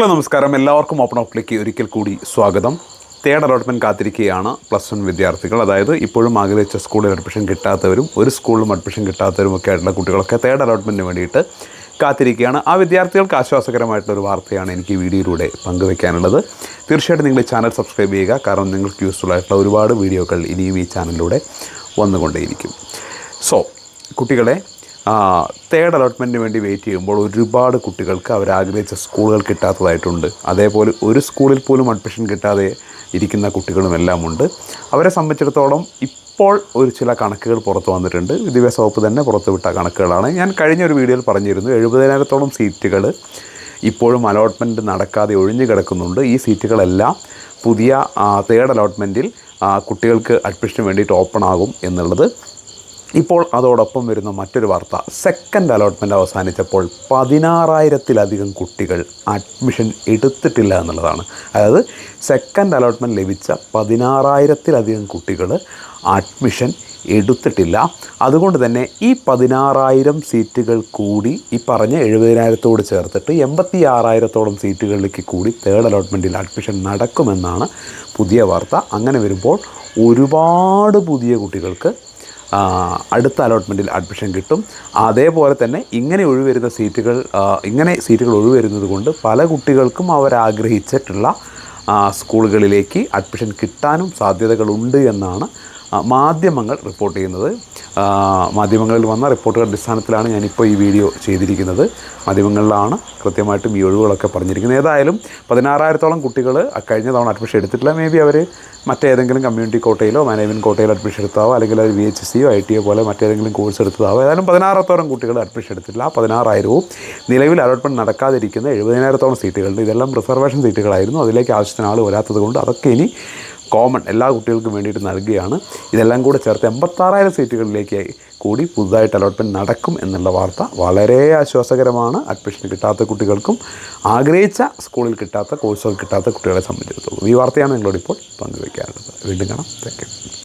Hello നമസ്കാരം. എല്ലാവർക്കും open ഓഫിലേക്ക് ഒരിക്കൽ കൂടി സ്വാഗതം. തേർഡ് അലോട്ട്മെന്റ് കാത്തിരിക്കുകയാണ് പ്ലസ് വൺ വിദ്യാർത്ഥികൾ. അതായത് ഇപ്പോഴും ആഗ്രഹിച്ച സ്കൂളിൽ അഡ്മിഷൻ കിട്ടാത്തവരും ഒരു സ്കൂളിലും അഡ്മിഷൻ കിട്ടാത്തവരും ഒക്കെ ആയിട്ടുള്ള കുട്ടികളൊക്കെ തേർഡ് അലോട്ട്മെന്റിന് വേണ്ടിയിട്ട് കാത്തിരിക്കുകയാണ്. ആ വിദ്യാർത്ഥികൾക്ക് ആശ്വാസകരമായിട്ടുള്ള ഒരു വാർത്തയാണ് എനിക്ക് വീഡിയോയിലൂടെ പങ്കുവയ്ക്കാനുള്ളത് തീർച്ചയായിട്ടും നിങ്ങൾ ചാനൽ സബ്സ്ക്രൈബ് ചെയ്യുക. കാരണം നിങ്ങൾക്ക് യൂസ്ഫുൾ ആയിട്ടുള്ള ഒരുപാട് വീഡിയോകൾ ഇനിയും ഈ ചാനലിലൂടെ വന്നുകൊണ്ടേയിരിക്കും. സോ കുട്ടികളെ തേർഡ് അലോട്ട്മെന്റിന് വേണ്ടി വെയിറ്റ് ചെയ്യുമ്പോൾ ഒരുപാട് കുട്ടികൾക്ക് അവർ ആഗ്രഹിച്ച സ്കൂളുകൾ കിട്ടാത്തതായിട്ടുണ്ട്. അതേപോലെ ഒരു സ്കൂളിൽ പോലും അഡ്മിഷൻ കിട്ടാതെ ഇരിക്കുന്ന കുട്ടികളുമെല്ലാം ഉണ്ട് അവരെ സംബന്ധിച്ചിടത്തോളം ഇപ്പോൾ ഒരു ചില കണക്കുകൾ പുറത്തു വന്നിട്ടുണ്ട്. വിദ്യാഭ്യാസ വകുപ്പ് തന്നെ പുറത്തുവിട്ട കണക്കുകളാണ്. ഞാൻ കഴിഞ്ഞ ഒരു വീഡിയോയിൽ പറഞ്ഞിരുന്നു എഴുപതിനായിരത്തോളം സീറ്റുകൾ ഇപ്പോഴും അലോട്ട്മെന്റ് നടക്കാതെ ഒഴിഞ്ഞു കിടക്കുന്നുണ്ട്. ഈ സീറ്റുകളെല്ലാം പുതിയ തേർഡ് അലോട്ട്മെന്റിൽ കുട്ടികൾക്ക് അഡ്മിഷന് വേണ്ടിയിട്ട് ഓപ്പൺ ആകും എന്നുള്ളത് ഇപ്പോൾ അതോടൊപ്പം വരുന്ന മറ്റൊരു വാർത്ത. സെക്കൻഡ് അലോട്ട്മെന്റ് അവസാനിച്ചപ്പോൾ പതിനാറായിരത്തിലധികം കുട്ടികൾ അഡ്മിഷൻ എടുത്തിട്ടില്ല എന്നുള്ളതാണ്. അതായത് സെക്കൻഡ് അലോട്ട്മെന്റ് ലഭിച്ച പതിനാറായിരത്തിലധികം കുട്ടികൾ അഡ്മിഷൻ എടുത്തിട്ടില്ല. അതുകൊണ്ട് തന്നെ ഈ പതിനാറായിരം സീറ്റുകൾ കൂടി ഈ പറഞ്ഞ എഴുപതിനായിരത്തോട് ചേർത്തിട്ട് എൺപത്തി ആറായിരത്തോളം സീറ്റുകളിലേക്ക് കൂടി തേർഡ് അലോട്ട്മെന്റിൽ അഡ്മിഷൻ നടക്കുമെന്നാണ് പുതിയ വാർത്ത. അങ്ങനെ വരുമ്പോൾ ഒരുപാട് പുതിയ കുട്ടികൾക്ക് അടുത്ത അലോട്ട്മെന്റിൽ അഡ്മിഷൻ കിട്ടും. അതേപോലെ തന്നെ ഇങ്ങനെ ഒഴിവരുന്ന സീറ്റുകൾ ഇങ്ങനെ സീറ്റുകൾ ഒഴിവരുന്നത് കൊണ്ട് പല കുട്ടികൾക്കും അവരാഗ്രഹിച്ചിട്ടുള്ള സ്കൂളുകളിലേക്ക് അഡ്മിഷൻ കിട്ടാനും സാധ്യതകളുണ്ട് എന്നാണ് മാധ്യമങ്ങൾ റിപ്പോർട്ട് ചെയ്യുന്നത്. മാധ്യമങ്ങളിൽ വന്ന റിപ്പോർട്ടുകളുടെ അടിസ്ഥാനത്തിലാണ് ഞാനിപ്പോൾ ഈ വീഡിയോ ചെയ്തിരിക്കുന്നത്. മാധ്യമങ്ങളിലാണ് കൃത്യമായിട്ടും ഈ ഒഴിവുകളൊക്കെ പറഞ്ഞിരിക്കുന്നത്. ഏതായാലും പതിനാറായിരത്തോളം കുട്ടികൾ കഴിഞ്ഞ തവണ അഡ്മിഷൻ എടുത്തിട്ടില്ല. മേ ബി അവർ മറ്റേതെങ്കിലും കമ്മ്യൂണിറ്റി കോട്ടയിലോ മാനേജ്മെന്റ് കോട്ടയിലോ അഡ്മിഷൻ എടുത്താവോ അല്ലെങ്കിൽ അത് വി എച്ച് സിയോ ഐ ടിയോ പോലെ മറ്റേതെങ്കിലും കോഴ്സ് എടുത്തതാവോ. ഏതായാലും പതിനാറത്തോളം കുട്ടികൾ അഡ്മിഷൻ എടുത്തിട്ടില്ല. ആ പതിനാറായിരവും നിലവിൽ അലോട്ട്മെന്റ് നടക്കാതിരിക്കുന്ന എഴുപതിനായിരത്തോളം സീറ്റുകളുണ്ട് ഇതെല്ലാം റിസർവേഷൻ സീറ്റുകളായിരുന്നു അതിലേക്ക് ആവശ്യത്തിന് ആൾ വരാത്തത് കൊണ്ട് അതൊക്കെ ഇനി കോമൺ എല്ലാ കുട്ടികൾക്കും വേണ്ടിയിട്ട് നൽകുകയാണ്. ഇതെല്ലാം കൂടെ ചേർത്ത് എൺപത്താറായിരം സീറ്റുകളിലേക്ക് കൂടി പുതുതായിട്ട് അലോട്ട്മെന്റ് നടക്കും എന്നുള്ള വാർത്ത വളരെ ആശ്വാസകരമാണ്. അഡ്മിഷൻ കിട്ടാത്ത കുട്ടികൾക്കും ആഗ്രഹിച്ച സ്കൂളിൽ കിട്ടാത്ത കോഴ്സുകൾ കിട്ടാത്ത കുട്ടികളെ സംബന്ധിച്ചിടത്തോളം. ഈ വാർത്തയാണ് നിങ്ങളോട് ഇപ്പോൾ പങ്കുവയ്ക്കാറുള്ളത് വീണ്ടും കാണാം. താങ്ക്